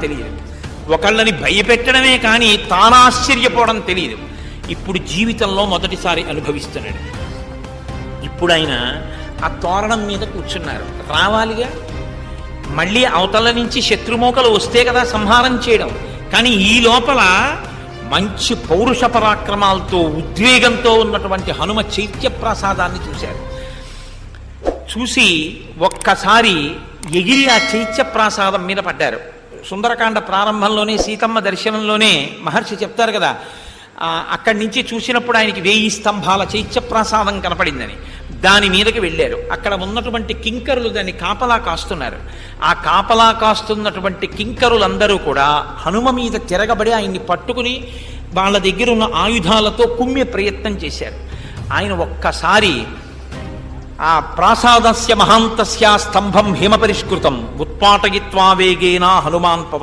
తెలియదు. ఒకళ్ళని భయపెట్టడమే కానీ తానాశ్చర్యపోవడం తెలియదు. ఇప్పుడు జీవితంలో మొదటిసారి అనుభవిస్తున్నాడు. ఇప్పుడు ఆయన ఆ తోరణం మీద కూర్చున్నారు. రావాలిగా? మళ్ళీ అవతల నుంచి శత్రుమోకలు వస్తే కదా సంహారం చేయడం. కానీ ఈ లోపల మంచి పౌరుష పరాక్రమాలతో ఉద్వేగంతో ఉన్నటువంటి హనుమ చైత్య ప్రసాదాన్ని చూశారు. చూసి ఒక్కసారి ఎగిరి ఆ చైత్య ప్రాసాదం మీద పడ్డారు. సుందరకాండ ప్రారంభంలోనే సీతమ్మ దర్శనంలోనే మహర్షి చెప్తారు కదా అక్కడి నుంచి చూసినప్పుడు ఆయనకి వేయి స్తంభాల చైత్యప్రాసాదం కనపడిందని. దాని మీదకి వెళ్ళారు. అక్కడ ఉన్నటువంటి కింకరులు దాన్ని కాపలా కాస్తున్నారు. ఆ కాపలా కాస్తున్నటువంటి కింకరులందరూ కూడా హనుమ మీద తిరగబడి ఆయన్ని పట్టుకుని వాళ్ళ దగ్గర ఉన్న ఆయుధాలతో కుమ్మే ప్రయత్నం చేశారు. ఆయన ఒక్కసారి ఆ ప్రాసాదస్య మహాంతస్య స్తంభం హిమపరిష్కృతం. ఉత్పాటయిత్వా వేగేనా హనుమాన్ పవన్